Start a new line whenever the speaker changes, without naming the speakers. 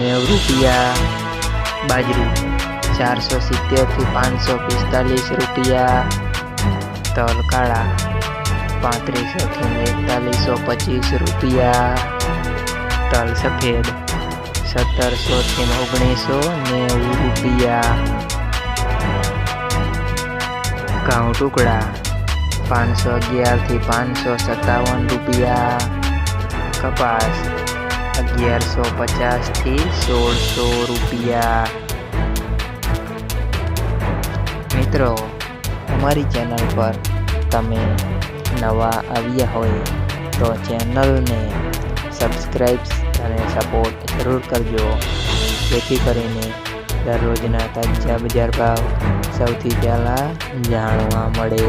નેવું રૂપિયા, બાજરી ચારસો સિત્તેરથી પાંચસો પિસ્તાલીસ રૂપિયા, તલ કાળા પાંત્રીસોથી એકતાલીસો પચીસ રૂપિયા, તલ સફેદ સત્તરસોથી ઓગણીસો નેવું રૂપિયા, ઘઉં ટુકડા પાંચસો અગિયારથી પાંચસો સત્તાવન રૂપિયા, કપાસ અગિયારસો પચાસથી સોળસો રૂપિયા. મિત્રો, અમારી ચેનલ પર તમે નવા આવ્યા હોય તો ચેનલને સબસ્ક્રાઈબ અને સપોર્ટ જરૂર કરજો. જેથી કરીને દરરોજના તાજા બજાર ભાવ સૌથી પહેલાં જાણવા મળે.